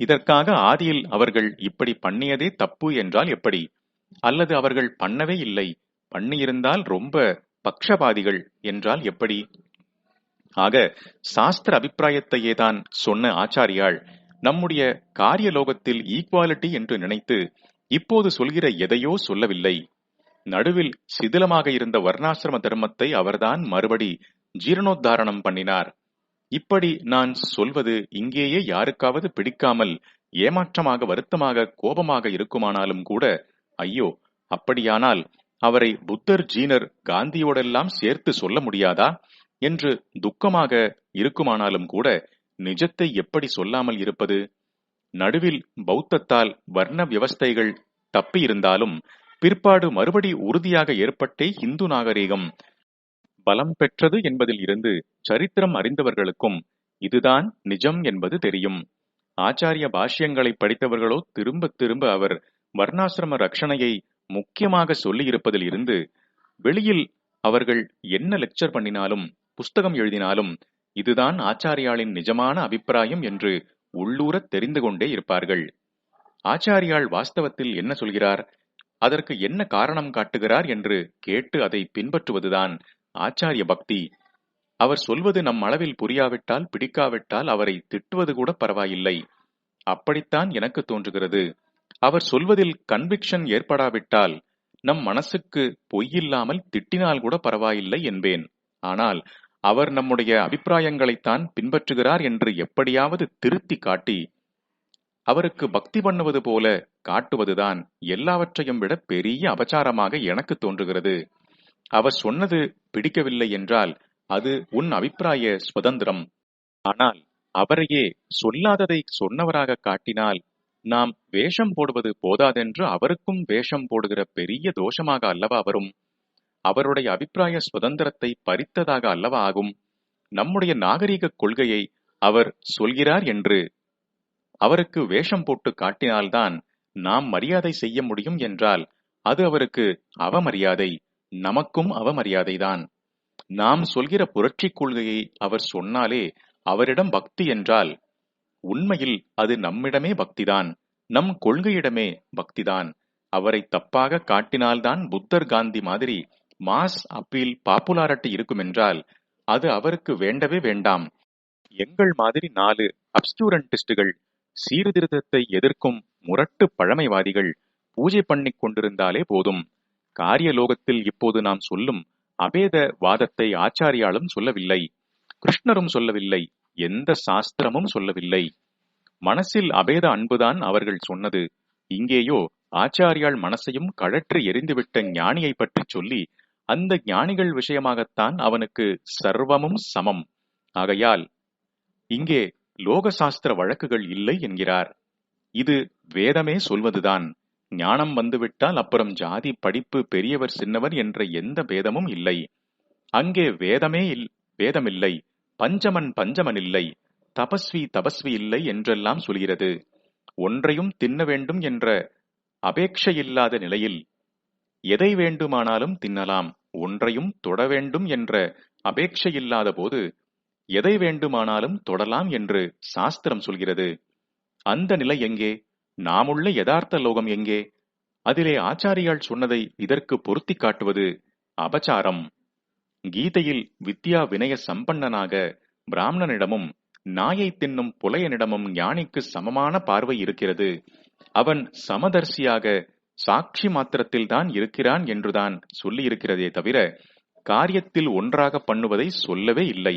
இதற்காக ஆதியில் அவர்கள் இப்படி பண்ணியதே தப்பு என்றால் எப்படி? அல்லது அவர்கள் பண்ணவே இல்லை பண்ணியிருந்தால் ரொம்ப பக்ஷபாதிகள் என்றால் எப்படி? ஆக சாஸ்திர அபிப்பிராயத்தையே தான் சொன்ன ஆச்சாரியாள் நம்முடைய காரியலோகத்தில் ஈக்குவாலிட்டி என்று நினைத்து இப்போது சொல்கிற எதையோ சொல்லவில்லை. நடுவில் சிதிலமாக இருந்த வர்ணாசிரம தர்மத்தை அவர்தான் மறுபடி ஜீரணோத்தாரணம் பண்ணினார். இப்படி நான் சொல்வது இங்கேயே யாருக்காவது பிடிக்காமல் ஏமாற்றமாக வருத்தமாக கோபமாக இருக்குமானாலும் கூட ஐயோ அப்படியானால் அவரை புத்தர் ஜீனர் காந்தியோடெல்லாம் சேர்த்து சொல்ல முடியாதா? என்று துக்கமாக இருக்குமானாலும் கூட நிஜத்தை எப்படி சொல்லாமல் இருப்பது? நடுவில் பௌத்தத்தால் வர்ண விவஸ்தைகள் தப்பியிருந்தாலும் பிற்பாடு மறுபடி உறுதியாக ஏற்பட்டே இந்து நாகரீகம் பலம் பெற்றது என்பதில் இருந்து சரித்திரம் அறிந்தவர்களுக்கும் இதுதான் நிஜம் என்பது தெரியும். ஆச்சாரிய பாஷ்யங்களை படித்தவர்களோ திரும்ப திரும்ப அவர் வர்ணாசிரம ரட்சணையை முக்கியமாக சொல்லியிருப்பதில் இருந்து வெளியில் அவர்கள் என்ன லெக்சர் பண்ணினாலும் புஸ்தகம் எழுதினாலும் இதுதான் ஆச்சாரியாளின் நிஜமான அபிப்பிராயம் என்று உள்ளூரத் தெரிந்து கொண்டே இருப்பார்கள். ஆச்சாரியாள் வாஸ்தவத்தில் என்ன சொல்கிறார் அதற்கு என்ன காரணம் காட்டுகிறார் என்று கேட்டு அதை பின்பற்றுவதுதான் ஆச்சாரிய பக்தி. அவர் சொல்வது நம் அளவில் புரியாவிட்டால் பிடிக்காவிட்டால் அவரை திட்டுவது கூட பரவாயில்லை. அப்படித்தான் எனக்கு தோன்றுகிறது. அவர் சொல்வதில் கன்விக்ஷன் ஏற்படாவிட்டால் நம் மனசுக்கு பொய்யில்லாமல் திட்டினால் கூட பரவாயில்லை என்பேன். ஆனால் அவர் நம்முடைய அபிப்பிராயங்களைத்தான் பின்பற்றுகிறார் என்று எப்படியாவது திருத்தி காட்டி அவருக்கு பக்தி பண்ணுவது போல காட்டுவதுதான் எல்லாவற்றையும் விட பெரிய அபச்சாரமாக எனக்கு தோன்றுகிறது. அவர் சொன்னது பிடிக்கவில்லை என்றால் அது உன் அபிப்பிராய சுதந்திரம். ஆனால் அவரையே சொல்லாததை சொன்னவராக காட்டினால் நாம் வேஷம் போடுவது போதாதென்று அவருக்கும் வேஷம் போடுகிற பெரிய தோஷமாக அல்லவா வரும்? அவருடைய அபிப்பிராய சுதந்திரத்தை பறித்ததாக அல்லவா ஆகும்? நம்முடைய நாகரீக கொள்கையை அவர் சொல்கிறார் என்று அவருக்கு வேஷம் போட்டு காட்டினால்தான் நாம் மரியாதை செய்ய முடியும் என்றால் அது அவருக்கு அவமரியாதை. நமக்கும் அவமரியாதைதான். நாம் சொல்கிற புரட்சிக் கொள்கையை அவர் சொன்னாலே அவரிடம் பக்தி என்றால் உண்மையில் அது நம்மிடமே பக்திதான். நம் கொள்கையிடமே பக்திதான். அவரை தப்பாக காட்டினால்தான் புத்தர் காந்தி மாதிரி மாஸ் அப்பீல் பாப்புலாரிட்டி இருக்கும் என்றால் அது அவருக்கு வேண்டவே வேண்டாம். எங்கள் மாதிரி நாலு அப்ஸ்டூரண்டிஸ்டுகள் சீர்திருத்தத்தை எதிர்க்கும் முரட்டு பழமைவாதிகள் பூஜை பண்ணிக் கொண்டிருந்தாலே போதும். காரியலோகத்தில் இப்போது நாம் சொல்லும் அபேத வாதத்தை ஆச்சாரியாலும் சொல்லவில்லை கிருஷ்ணரும் சொல்லவில்லை எந்த சாஸ்திரமும் சொல்லவில்லை. மனசில் அபேத அன்புதான் அவர்கள் சொன்னது. இங்கேயோ ஆச்சாரியால் மனசையும் கழற்றி எரிந்துவிட்ட ஞானியை பற்றி சொல்லி அந்த ஞானிகள் விஷயமாகத்தான் அவனுக்கு சர்வமும் சமம். ஆகையால் இங்கே லோக சாஸ்திர வழக்குகள் இல்லை என்கிறார். இது வேதமே சொல்வதுதான். ஞானம் வந்துவிட்டால் அப்புறம் ஜாதி படிப்பு பெரியவர் சின்னவர் என்ற எந்த பேதமும் இல்லை. அங்கே வேதமே இல் வேதமில்லை. பஞ்சமன் பஞ்சமன் இல்லை. தபஸ்வி தபஸ்வி இல்லை என்றெல்லாம் சொல்கிறது. ஒன்றையும் தின்ன வேண்டும் என்ற அபேட்சையில்லாத நிலையில் எதை வேண்டுமானாலும் தின்னலாம். ஒன்றையும் தொட வேண்டும் என்ற அபேட்சையில்லாத போது எதை வேண்டுமானாலும் தொடலாம் என்று சாஸ்திரம் சொல்கிறது. அந்த நிலை எங்கே? நாமுள்ள யதார்த்த லோகம் எங்கே? அதிலே ஆச்சாரியால் சொன்னதை இதற்கு பொருத்தி காட்டுவது அபச்சாரம். கீதையில் வித்யா வினய சம்பன்னனாக பிராமணனிடமும் நாயை தின்னும் புலையனிடமும் ஞானிக்கு சமமான பார்வை இருக்கிறது. அவன் சமதர்சியாக சாட்சி மாத்திரத்தில் தான் இருக்கிறான் என்றுதான் சொல்லி இருக்கிறதே தவிர காரியத்தில் ஒன்றாக பண்ணுவதை சொல்லவே இல்லை.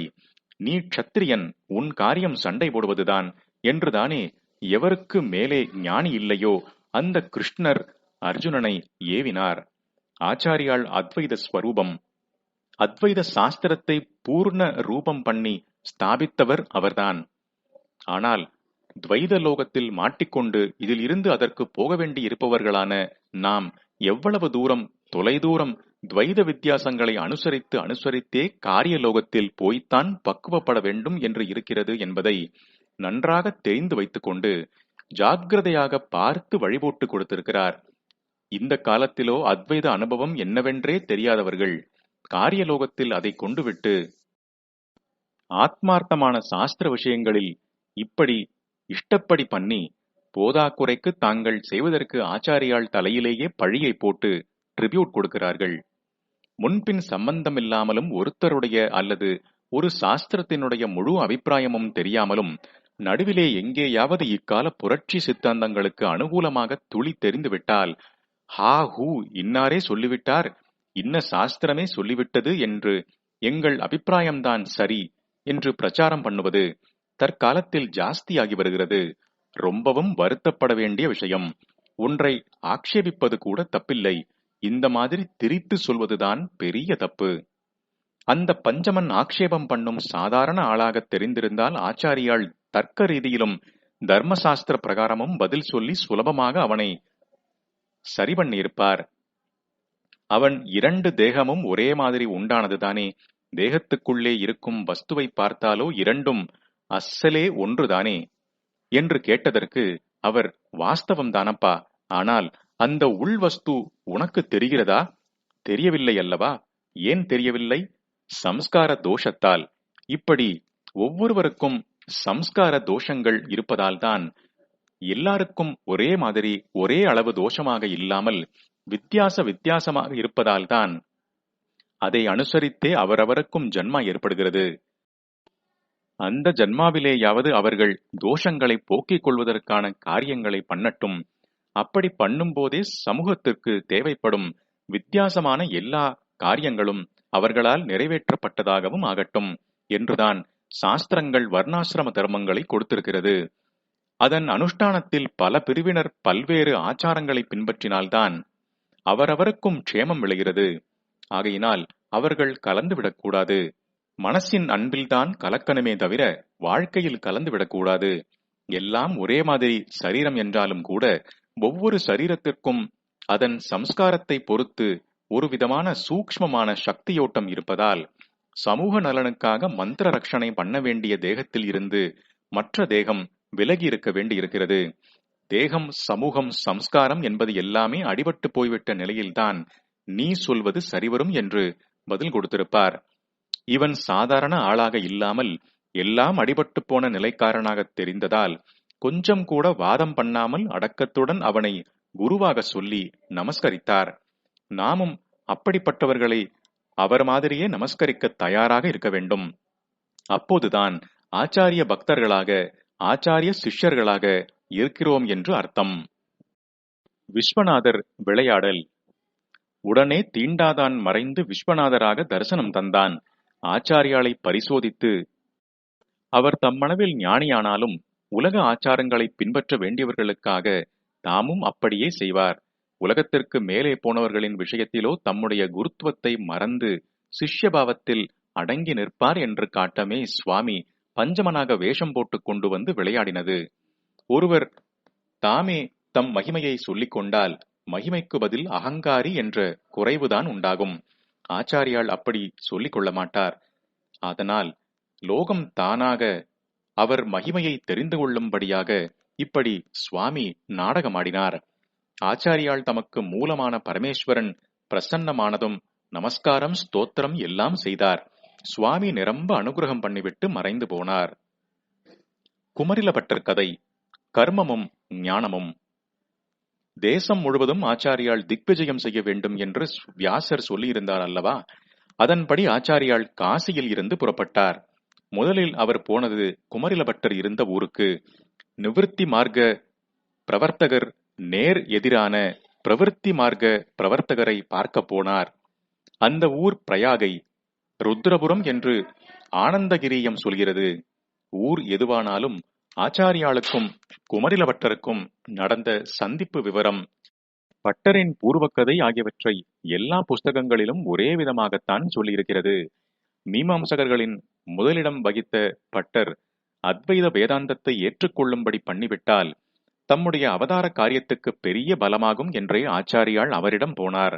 நீ க்ஷத்திரியன் உன் காரியம் சண்டை போடுவதுதான் என்றுதானே எவருக்கு மேலே ஞானி இல்லையோ அந்த கிருஷ்ணர் அர்ஜுனனை ஏவினார். ஆச்சாரியால் அத்வைத ஸ்வரூபம். அத்வைத சாஸ்திரத்தை பூர்ண ரூபம் பண்ணி ஸ்தாபித்தவர் அவர்தான். ஆனால் துவைத லோகத்தில் மாட்டிக்கொண்டு இதில் இருந்து அதற்கு போக வேண்டி இருப்பவர்களான நாம் எவ்வளவு தூரம் தொலைதூரம் துவைத வித்தியாசங்களை அனுசரித்து அனுசரித்தே காரிய லோகத்தில் போய்த்தான் பக்குவப்பட வேண்டும் என்று இருக்கிறது என்பதை நன்றாக தெரிந்து வைத்துக்கொண்டு ஜாக்கிரதையாக பார்த்து வழிபோட்டு கொடுத்திருக்கிறார். இந்த காலத்திலோ அத்வைத அனுபவம் என்னவென்றே தெரியாதவர்கள் காரியலோகத்தில் அதை கொண்டுவிட்டு ஆத்மார்த்தமான சாஸ்திர விஷயங்களில் இப்படி இஷ்டப்படி பண்ணி போதாக்குறைக்கு தாங்கள் செய்வதற்கு ஆச்சாரியால் தலையிலேயே பழியை போட்டு ட்ரிபியூட் கொடுக்கிறார்கள். முன்பின் சம்பந்தமில்லாமலும் ஒருத்தருடைய அல்லது ஒரு சாஸ்திரத்தினுடைய முழு அபிப்பிராயமும் தெரியாமலும் நடுவிலே எங்கேயாவது இக்கால புரட்சி சித்தாந்தங்களுக்கு அனுகூலமாக துளி தெரிந்துவிட்டால் ஹா ஹூ இன்னாரே சொல்லிவிட்டார் இன்ன சாஸ்திரமே சொல்லிவிட்டது என்று எங்கள் அபிப்பிராயம்தான் சரி என்று பிரச்சாரம் பண்ணுவது தற்காலத்தில் ஜாஸ்தியாகி வருகிறது. ரொம்பவும் வருத்தப்பட வேண்டிய விஷயம். ஒன்றை ஆக்ஷேபிப்பது கூட தப்பில்லை. இந்த மாதிரி திரித்து சொல்வதுதான் பெரிய தப்பு. அந்த பஞ்சமன் ஆக்ஷேபம் பண்ணும் சாதாரண ஆளாக தெரிந்திருந்தால் ஆச்சாரியால் தர்க்க ரீதியிலும் தர்மசாஸ்திர பிரகாரமும் பதில் சொல்லி சுலபமாக அவனை சரி பண்ணியிருப்பார். அவன் இரண்டு தேகமும் ஒரே மாதிரி உண்டானதுதானே தேகத்துக்குள்ளே இருக்கும் வஸ்துவை பார்த்தாலோ இரண்டும் அசலே ஒன்றுதானே என்று கேட்டதற்கு அவர் வாஸ்தவம் தானப்பா ஆனால் அந்த உள்வஸ்து உனக்கு தெரிகிறதா? தெரியவில்லை அல்லவா? ஏன் தெரியவில்லை? சம்ஸ்கார தோஷத்தால். இப்படி ஒவ்வொருவருக்கும் சம்ஸ்கார தோஷங்கள் இருப்பதால்தான் எல்லாருக்கும் ஒரே மாதிரி ஒரே அளவு தோஷமாக இல்லாமல் வித்தியாச வித்தியாசமாக இருப்பதால்தான் அதை அனுசரித்தே அவரவருக்கும் ஜன்மா ஏற்படுகிறது. அந்த ஜன்மாவிலேயாவது அவர்கள் தோஷங்களை போக்கிக் கொள்வதற்கான காரியங்களை பண்ணட்டும். அப்படி பண்ணும்போதே சமூகத்திற்கு தேவைப்படும் வித்தியாசமான எல்லா காரியங்களும் அவர்களால் நிறைவேற்றப்பட்டதாகவும் ஆகட்டும் என்றுதான் சாஸ்திரங்கள் வர்ணாசிரம தர்மங்களை கொடுத்திருக்கிறது. அதன் அனுஷ்டானத்தில் பல பிரிவினர் பல்வேறு ஆச்சாரங்களை பின்பற்றினால்தான் அவரவருக்கும் க்ஷேமம் விளைகிறது. ஆகையினால் அவர்கள் கலந்துவிடக்கூடாது மனசின் அன்பில்தான் கலக்கணுமே தவிர வாழ்க்கையில் கலந்துவிடக்கூடாது எல்லாம் ஒரே மாதிரி சரீரம் என்றாலும் கூட ஒவ்வொரு சரீரத்திற்கும் அதன் சம்ஸ்காரத்தை பொறுத்து ஒரு விதமான சூக்ஷ்மமான சக்தியோட்டம் இருப்பதால் சமூக நலனுக்காக மந்திர ரட்சணை பண்ண வேண்டிய தேகத்தில் இருந்து மற்ற தேகம் விலகி இருக்க வேண்டியிருக்கிறது தேகம் சமூகம் சம்ஸ்காரம் என்பது எல்லாமே அடிபட்டு போய்விட்ட நிலையில்தான் நீ சொல்வது சரிவரும் என்று பதில் கொடுத்திருப்பார். இவன் சாதாரண ஆளாக இல்லாமல் எல்லாம் அடிபட்டு போன நிலைக்காரனாக தெரிந்ததால் கொஞ்சம் கூட வாதம் பண்ணாமல் அடக்கத்துடன் அவனை குருவாக சொல்லி நமஸ்கரித்தார். நாமும் அப்படிப்பட்டவர்களை அவர் மாதிரியே நமஸ்கரிக்க தயாராக இருக்க வேண்டும். அப்போதுதான் ஆச்சாரிய பக்தர்களாக ஆச்சாரிய சிஷ்யர்களாக இருக்கிறோம் என்று அர்த்தம். விஸ்வநாதர் விளையாடல். உடனே தீண்டாதான் மறைந்து விஸ்வநாதராக தரிசனம் தந்தான். ஆச்சாரியாலை பரிசோதித்து அவர் தம் மனவில் ஞானியானாலும் உலக ஆச்சாரங்களை பின்பற்ற வேண்டியவர்களுக்காக தாமும் அப்படியே செய்வார். உலகத்திற்கு மேலே போனவர்களின் விஷயத்திலோ தம்முடைய குருத்துவத்தை மறந்து சிஷ்யபாவத்தில் அடங்கி நிற்பார் என்று காட்டமே சுவாமி பஞ்சமனாக வேஷம் போட்டு கொண்டு வந்து விளையாடினது. ஒருவர் தாமே தம் மகிமையை சொல்லிக் கொண்டால் மகிமைக்கு பதில் அகங்காரி என்ற குறைவுதான் உண்டாகும். ஆச்சாரியால் அப்படி சொல்லிக் கொள்ள மாட்டார். அதனால் லோகம் தானாக அவர் மகிமையை தெரிந்து கொள்ளும்படியாக இப்படி சுவாமி நாடகமாடினார். ஆச்சாரியால் தமக்கு மூலமான பரமேஸ்வரன் பிரசன்னமானதும் நமஸ்காரம் ஸ்தோத்திரம் எல்லாம் செய்தார். சுவாமி நிரம்ப அனுகிரகம் பண்ணிவிட்டு மறைந்து போனார். குமரிலபட்டர் கதை. கர்மமும் ஞானமும். தேசம் முழுவதும் ஆச்சாரியால் திக்விஜயம் செய்ய வேண்டும் என்று வியாசர் சொல்லியிருந்தார் அல்லவா? அதன்படி ஆச்சாரியால் காசியில் இருந்து புறப்பட்டார். முதலில் அவர் போனது குமரிலபட்டர் இருந்த ஊருக்கு. நிவிருத்தி மார்க்க பிரவர்த்தகர் நேர் எதிரான பிரவர்த்தி மார்க்க பிரவர்த்தகரை பார்க்க போனார். அந்த ஊர் பிரயாகை ருத்ரபுரம் என்று ஆனந்தகிரியம் சொல்கிறது. ஊர் எதுவானாலும் ஆச்சாரியாளுக்கும் குமரிலபட்டருக்கும் நடந்த சந்திப்பு விவரம். பட்டரின் பூர்வக்கதை ஆகியவற்றை எல்லா புஸ்தகங்களிலும் ஒரே விதமாகத்தான் சொல்லியிருக்கிறது. மீமாம்சகர்களின் முதலிடம் வகித்த பட்டர் அத்வைத வேதாந்தத்தை ஏற்றுக்கொள்ளும்படி பண்ணிவிட்டால் தம்முடைய அவதார காரியத்துக்கு பெரிய பலமாகும் என்றே ஆச்சாரியால் அவரிடம் போனார்.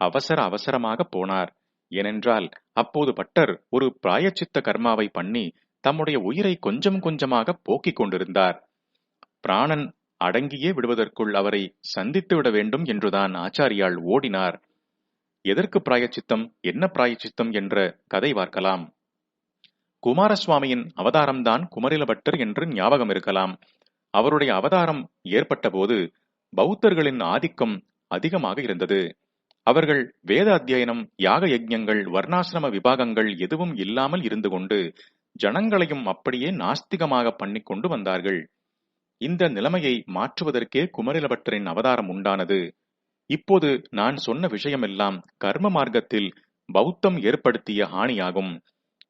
அவசர அவசரமாக போனார். ஏனென்றால் அப்போது பட்டர் ஒரு பிராயச்சித்த கர்மாவை பண்ணி தம்முடைய உயிரை கொஞ்சம் கொஞ்சமாக போக்கிக் கொண்டிருந்தார். பிராணன் அடங்கியே விடுவதற்குள் அவரை சந்தித்து விட வேண்டும் என்றுதான் ஆச்சாரியால் ஓடினார். எதற்கு பிராயச்சித்தம்? என்ன பிராயச்சித்தம்? என்ற கதை பார்க்கலாம். குமாரசுவாமியின் அவதாரம்தான் குமரிலபட்டர் என்று ஞாபகம் இருக்கலாம் அவருடைய அவதாரம் ஏற்பட்டபோது பௌத்தர்களின் ஆதிக்கம் அதிகமாக இருந்தது. அவர்கள் வேத அத்தியனம் யாக யஜ்யங்கள் வர்ணாசிரம விபாகங்கள் எதுவும் இல்லாமல் இருந்து கொண்டு ஜனங்களையும் அப்படியே நாஸ்திகமாக பண்ணி கொண்டு வந்தார்கள். இந்த நிலைமையை மாற்றுவதற்கே குமரிலபட்டரின் அவதாரம் உண்டானது. இப்போது நான் சொன்ன விஷயமெல்லாம் கர்ம மார்க்கத்தில் பௌத்தம் ஏற்படுத்திய ஹானியாகும்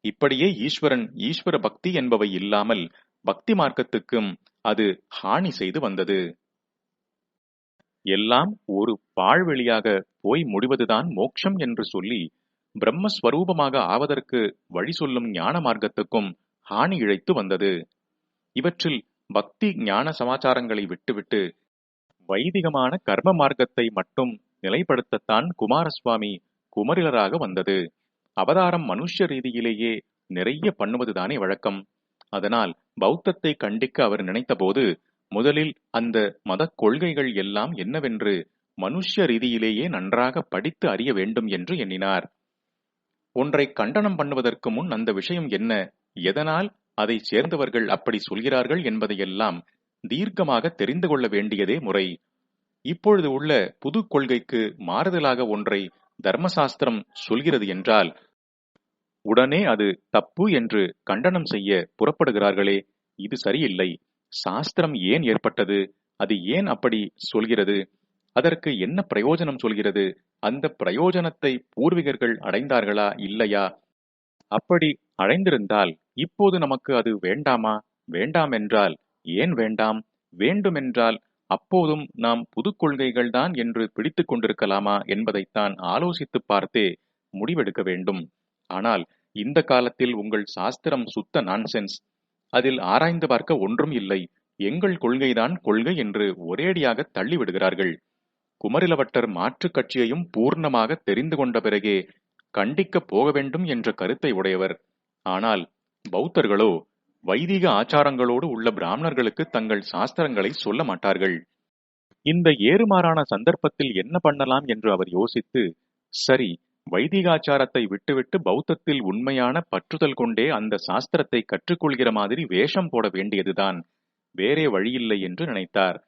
இப்படியே ஈஸ்வரன் ஈஸ்வர பக்தி என்பவை இல்லாமல் பக்தி மார்க்கத்துக்கும் அது ஹானி செய்து வந்தது. எல்லாம் ஒரு பாழ்வெளியாக போய் முடிவதுதான் மோட்சம் என்று சொல்லி பிரம்மஸ்வரூபமாக ஆவதற்கு வழி சொல்லும் ஞான மார்க்கத்துக்கும் ஹானி இழைத்து வந்தது. இவற்றில் பக்தி ஞான சமாச்சாரங்களை விட்டுவிட்டு வைதிகமான கர்ம மார்க்கத்தை மட்டும் நிலைப்படுத்தத்தான் குமாரசுவாமி குமரிலராக வந்தது. அவதாரம் மனுஷ ரீதியிலேயே நிறைய பண்ணுவதுதானே வழக்கம். அதனால் பௌத்தத்தை கண்டிக்க அவர் நினைத்தபோது முதலில் அந்த மதக் கொள்கைகள் எல்லாம் என்னவென்று மனுஷ்ய ரீதியிலேயே நன்றாக படித்து அறிய வேண்டும் என்று எண்ணினார். ஒன்றை கண்டனம் பண்ணுவதற்கு முன் அந்த விஷயம் என்ன? எதனால் அதை சேர்ந்தவர்கள் அப்படி சொல்கிறார்கள் என்பதையெல்லாம் தீர்க்கமாக தெரிந்து கொள்ள வேண்டியதே முறை. இப்பொழுது உள்ள புது கொள்கைக்கு மாறுதலாக ஒன்றை தர்மசாஸ்திரம் சொல்கிறது என்றால் உடனே அது தப்பு என்று கண்டனம் செய்ய புறப்படுகிறார்களே இது சரியில்லை. சாஸ்திரம் ஏன் ஏற்பட்டது? அது ஏன் அப்படி சொல்கிறது? அதற்கு என்ன பிரயோஜனம் சொல்கிறது? அந்த பிரயோஜனத்தை பூர்வீகர்கள் அடைந்தார்களா இல்லையா? அப்படி அடைந்திருந்தால் இப்போது நமக்கு அது வேண்டாமா? வேண்டாம் என்றால் ஏன் வேண்டாம்? வேண்டுமென்றால் அப்போதும் நாம் புது கொள்கைகள் தான் என்று பிடித்துக் கொண்டிருக்கலாமா என்பதைத்தான் ஆலோசித்து பார்த்தே முடிவெடுக்க வேண்டும். ஆனால் இந்த காலத்தில் உங்கள் சாஸ்திரம் சுத்த நான்சென்ஸ். அதில் ஆராய்ந்து பார்க்க ஒன்றும் இல்லை. எங்கள் கொள்கைதான் கொள்கை என்று ஒரேடியாக தள்ளிவிடுகிறார்கள். குமரிலவட்டர் மாற்றுக் கட்சியையும் பூர்ணமாக தெரிந்து கொண்ட பிறகே கண்டிக்கப் போக வேண்டும் என்ற கருத்தை உடையவர். ஆனால் பௌத்தர்களோ வைதிக ஆச்சாரங்களோடு உள்ள பிராமணர்களுக்கு தங்கள் சாஸ்திரங்களை சொல்ல மாட்டார்கள். இந்த ஏறுமாறான சந்தர்ப்பத்தில் என்ன பண்ணலாம் என்று அவர் யோசித்து சரி வைதிகாச்சாரத்தை விட்டுவிட்டு பௌத்தத்தில் உண்மையான பற்றுதல் கொண்டே அந்த சாஸ்திரத்தை கற்றுக்கொள்கிற மாதிரி வேஷம் போட வேண்டியதுதான். வேறே வழியில்லை என்று நினைத்தார்.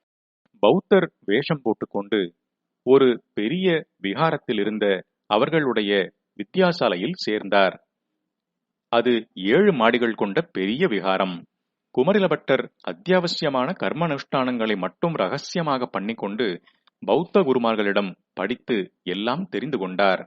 பௌத்தர் வேஷம் போட்டுக்கொண்டு ஒரு பெரிய விகாரத்தில் இருந்த அவர்களுடைய வித்தியாசாலையில் சேர்ந்தார். அது ஏழு மாடிகள் கொண்ட பெரிய விகாரம். குமரிலபட்டர் அத்தியாவசியமான கர்மனுஷ்டானங்களை மட்டும் ரகசியமாக பண்ணிக்கொண்டு பௌத்த குருமார்களிடம் படித்து எல்லாம் தெரிந்து கொண்டார்.